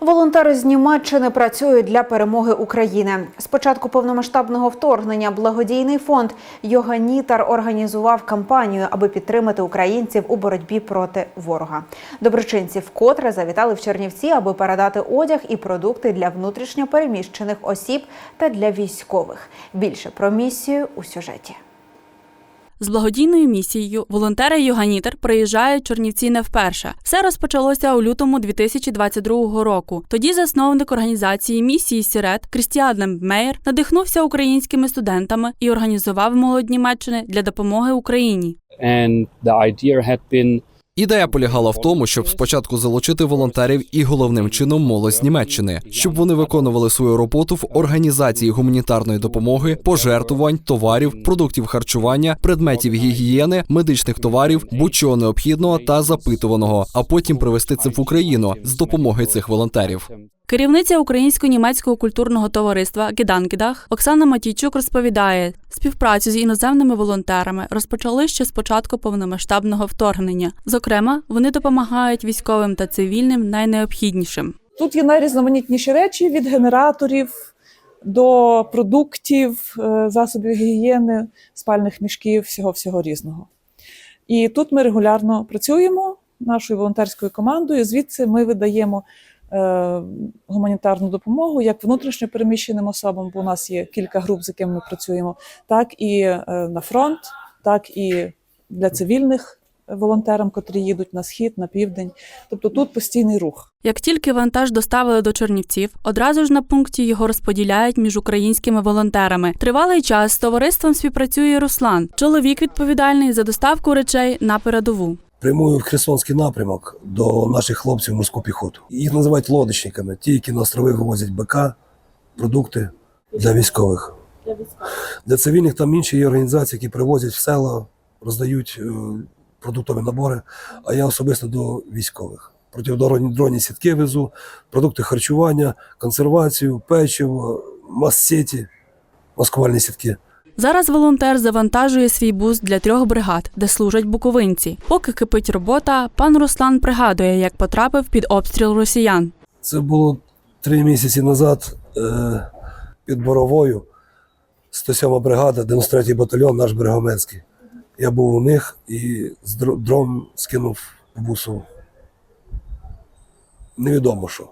Волонтери з Німеччини працюють для перемоги України. З початку повномасштабного вторгнення благодійний фонд Йоганітар організував кампанію, аби підтримати українців у боротьбі проти ворога. Доброчинці вкотре завітали в Чернівці, аби передати одяг і продукти для внутрішньо переміщених осіб та для військових. Більше про місію у сюжеті. З благодійною місією волонтери Йоганітер приїжджають в Чернівці не вперше. Все розпочалося у лютому 2022 року. Тоді засновник організації місії Сірет Крістіан Мейер надихнувся українськими студентами і організував молодь Німеччини для допомоги Україні. and the idea had been Ідея полягала в тому, щоб спочатку залучити волонтерів і головним чином молодь з Німеччини, щоб вони виконували свою роботу в організації гуманітарної допомоги, пожертвувань, товарів, продуктів харчування, предметів гігієни, медичних товарів, будь-чого необхідного та запитуваного, а потім привезти це в Україну з допомоги цих волонтерів. Керівниця українсько-німецького культурного товариства Геданкідах Оксана Матійчук розповідає, співпрацю з іноземними волонтерами розпочали ще з початку повномасштабного вторгнення. Зокрема, вони допомагають військовим та цивільним найнеобхіднішим. Тут є найрізноманітніші речі від генераторів до продуктів, е, засобів гігієни, спальних мішків, всього всього різного. І тут ми регулярно працюємо нашою волонтерською командою. Звідси ми видаємо гуманітарну допомогу як внутрішньо переміщеним особам, бо у нас є кілька груп, з якими ми працюємо, так і е, на фронт, так і для цивільних волонтерам, котрі їдуть на схід, на південь. Тобто тут постійний рух. Як тільки вантаж доставили до Чернівців, одразу ж на пункті його розподіляють між українськими волонтерами. Тривалий час з товариством співпрацює Руслан. Чоловік відповідальний за доставку речей на передову. Прямую в Херсонський напрямок до наших хлопців в морську піхоту. Їх називають лодочниками, ті, які на острови вивозять БК, продукти для військових. Для цивільних там інші є організації, які привозять в села, роздають е, продуктові набори, а я особисто до військових. Протидронні дронні сітки везу, продукти харчування, консервацію, печиво, мас-сеті, маскувальні сітки. Зараз волонтер завантажує свій бус для трьох бригад, де служать буковинці. Поки кипить робота, пан Руслан пригадує, як потрапив під обстріл росіян. Це було три місяці назад е, під Боровою, 107 бригада, 93-й батальйон, наш Бригоменський. Я був у них і з дрон скинув бусу. Невідомо що.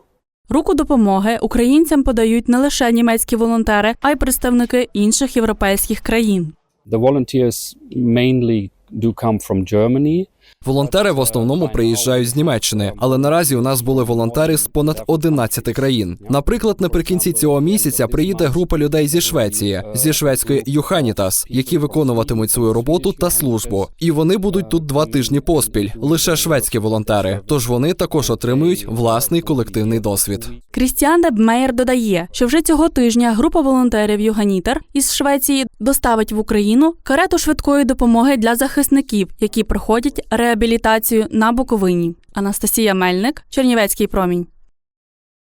Руку допомоги українцям подають не лише німецькі волонтери, а й представники інших європейських країн. the volunteers mainly do come from Germany. Волонтери в основному приїжджають з Німеччини, але наразі у нас були волонтери з понад 11 країн. Наприклад, наприкінці цього місяця приїде група людей зі Швеції, зі шведської Юханітас, які виконуватимуть свою роботу та службу. І вони будуть тут два тижні поспіль. Лише шведські волонтери. Тож вони також отримують власний колективний досвід. Крістіан Дебмеєр додає, що вже цього тижня група волонтерів Юганітер із Швеції доставить в Україну карету швидкої допомоги для захисників, які проходять реабілітацію на Буковині. Анастасія Мельник, Чернівецький промінь.